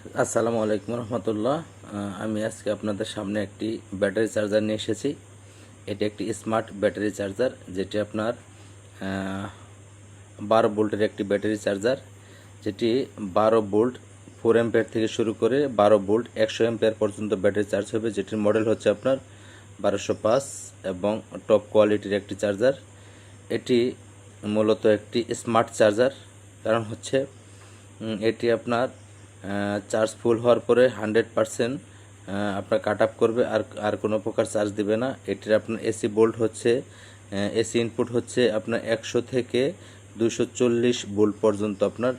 আসসালামু আলাইকুম রহমতুল্লাহ। আমি আজকে আপনাদের সামনে একটি ব্যাটারি চার্জার নিয়ে এসেছি। এটি একটি স্মার্ট ব্যাটারি চার্জার, যেটি আপনার বারো বোল্টের একটি ব্যাটারি চার্জার, যেটি বারো বোল্ট ফোর এম্পেয়ার থেকে শুরু করে বারো বোল্ট একশো এম্পেয়ার পর্যন্ত ব্যাটারি চার্জ হবে, যেটির মডেল হচ্ছে আপনার বারোশো পাঁচ এবং টপ কোয়ালিটির একটি চার্জার। এটি মূলত একটি স্মার্ট চার্জার, কারণ হচ্ছে এটি আপনার চার্জ ফুল হওয়ার পরে হান্ড্রেড পারসেন্ট আপনার কাট আপ করবে, আর আর কোনো প্রকার চার্জ দিবে না। এটির আপনার এসি বোল্ট হচ্ছে এসি ইনপুট হচ্ছে আপনার একশো থেকে দুশো চল্লিশ বোল্ট পর্যন্ত আপনার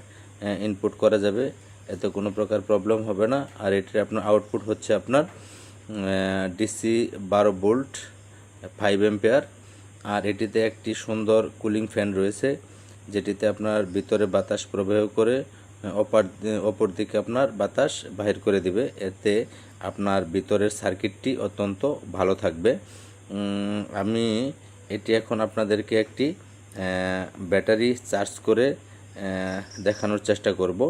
ইনপুট করা যাবে। এতে কোনো প্রকার প্রবলেম হবে না। আর এটির আপনার আউটপুট হচ্ছে আপনার ডিসি বারো বোল্ট ফাইভ এম্পেয়ার আর এটিতে একটি সুন্দর কুলিং ফ্যান রয়েছে, যেটিতে আপনার ভিতরে বাতাস প্রবাহ করে অপর অপর দিকে আপনার বাতাস বাহির করে দিবে। এতে আপনার ভিতরের সার্কিটটি অত্যন্ত ভালো থাকবে। আমি এটি এখন আপনাদেরকে একটি ব্যাটারি চার্জ করে দেখানোর চেষ্টা করব।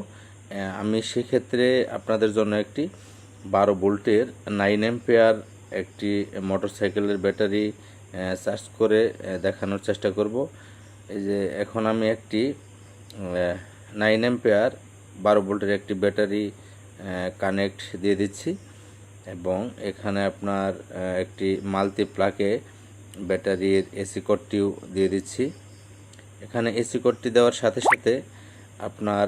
আমি সেক্ষেত্রে আপনাদের জন্য একটি বারো ভোল্টের নাইন এম্পেয়ার একটি মোটরসাইকেলের ব্যাটারি চার্জ করে দেখানোর চেষ্টা করব। এই যে এখন আমি একটি নাইন এম্পেয়ার, বারো ভোল্টের একটি ব্যাটারি কানেক্ট দিয়ে দিচ্ছি এবং এখানে আপনার একটি মাল্টি প্লাকে ব্যাটারির এসি কোডটিও দিয়ে দিচ্ছি। এখানে এসি কোডটি দেওয়ার সাথে সাথে আপনার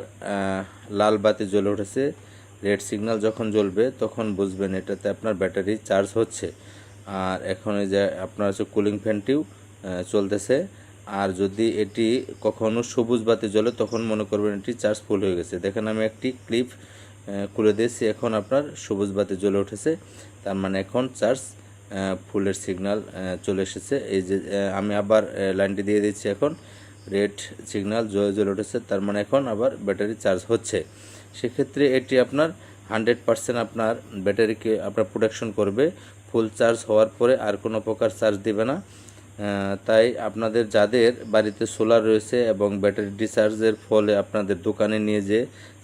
লাল বাতি জ্বলে উঠেছে। রেড সিগন্যাল যখন জ্বলবে তখন বুঝবেন এটাতে আপনার ব্যাটারি চার্জ হচ্ছে। আর এখন এই যে আপনার হচ্ছে কুলিং ফ্যানটিও চলতেছে। আর যদি এটি কখনো সবুজ বাতি জ্বলে, তখন মনে করবেন এটি চার্জ ফুল হয়ে গেছে। দেখেন, আমি একটি ক্লিপ খুলে দিয়েছি। এখন আপনার সবুজ বাতি জ্বলে উঠেছে। তার মানে এখন চার্জ ফুলের সিগনাল চলে এসেছে। এই যে আমি আবার লাইনটি দিয়ে দিচ্ছি এখন। রেড সিগনাল জ্বলে জ্বলে উঠেছে। তার মানে এখন আবার ব্যাটারি চার্জ হচ্ছে। সেক্ষেত্রে এটি আপনার হান্ড্রেড পারসেন্ট আপনার ব্যাটারিকে, আপনার প্রোটেকশন করবে। ফুল চার্জ হওয়ার পরে আর কোনো প্রকার চার্জ দিবে না। তাই আপনাদের যাদের বাড়িতে সোলার রয়েছে এবং ব্যাটারি ডিসচার্জের ফলে আপনাদের দোকানে নিয়ে যে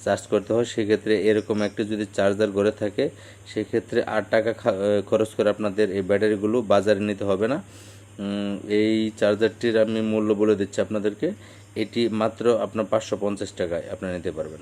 চার্জ করতে হয়, সেক্ষেত্রে এরকম একটি যদি চার্জার গড়ে থাকে, সেক্ষেত্রে আট টাকা খরচ করে আপনাদের এই ব্যাটারিগুলো বাজারে নিতে হবে না। এই চার্জারটির আমি মূল্য বলে দিচ্ছি আপনাদেরকে। এটি মাত্র আপনার পাঁচশো পঞ্চাশ টাকায় আপনারা নিতে পারবেন।